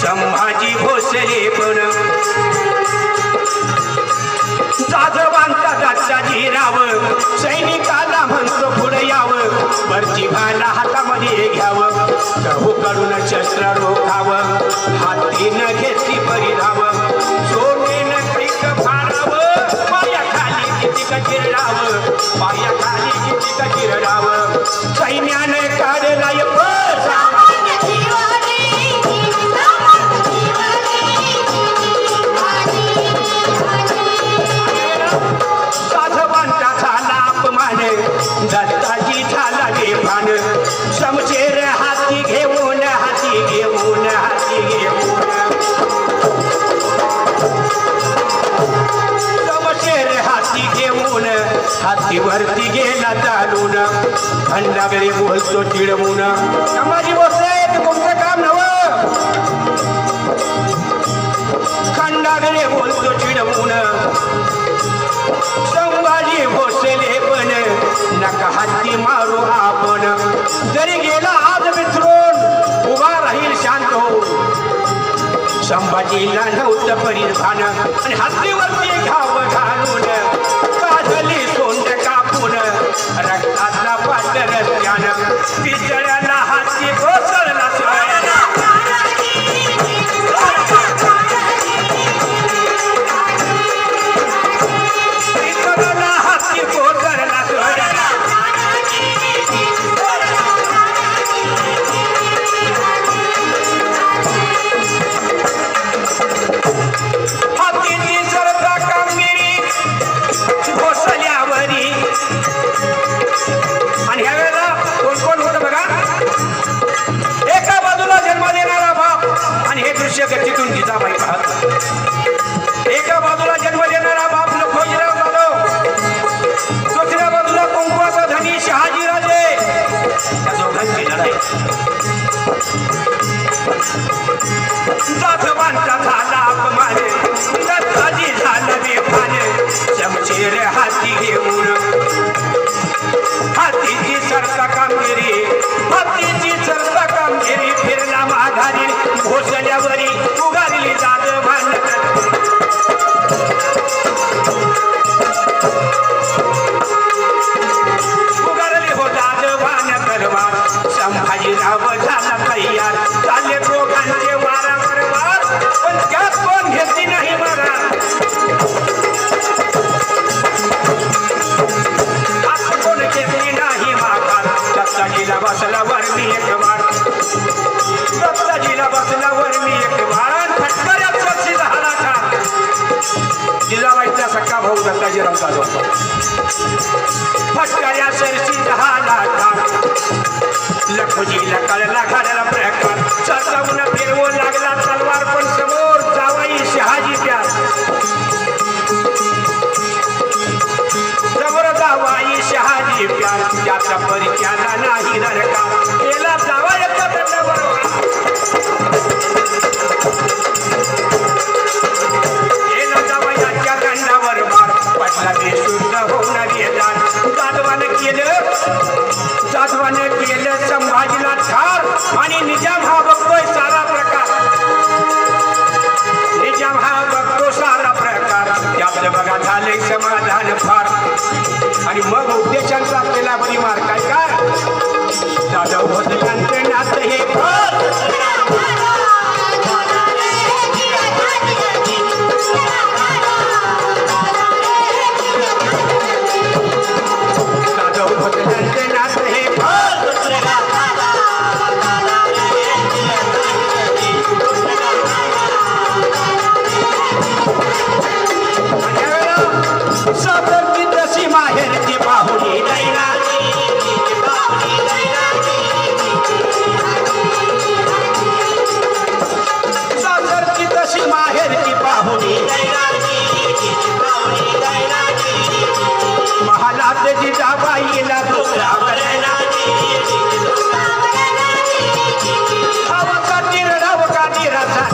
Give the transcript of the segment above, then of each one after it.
संभाजी भोसले पण. जाधवांचा दाचा झिराव सैनिकाला म्हणतो पुढे यावं. वरची भाला हातामध्ये घ्यावं. कहू कडून शस्त्र रोखावं. हातीनं घेतली परिधाव. सोनेनं पीक फाडावं. पाया किती कचिरडावं पाया खाली किती कचिरडावं सैन्यानं काढला पळ झाला अपमान. दत्ताजी झाला बेभान. समशेर हातीवरती गेला चालून. खंडागरे बोलतो चिडवून. संभाजी भोसले तुमचं काम नव? खंडागरे बोलतो चिडवून. संभाजी भोसले पण नका हत्ती मारू आपण. जरी गेला आज मित्रून उभा राहील शांत हो संभाजीला नव्हतं परिधान आणि हत्तीवरती घाव घालून. रक्तातला पाट रस्त्यानं पितळ्याला हाती भाऊ दत्ताजीराव जाधव फटकऱ्या सरशी दहा का लखोजीला कळला घालायला प्रकार. चचावून फिरवू लागला तलवार पण समोर जावाई शहाजी त्या समोर जावाई शहाजी प्यार. त्याचा परिचयाला नाही दरकार केला जावा केलं जाधवाने केलं संभाजीला ठार आणि निजाम हा बघतोय सारा प्रकार. निजाम हा बघतो सारा प्रकार. त्यातलं बघा झाले समाधान फार. आणि मग उद्या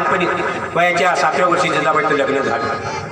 लहानपणी वयाच्या सातव्या वर्षी जिजाबाईचं लग्न झालं.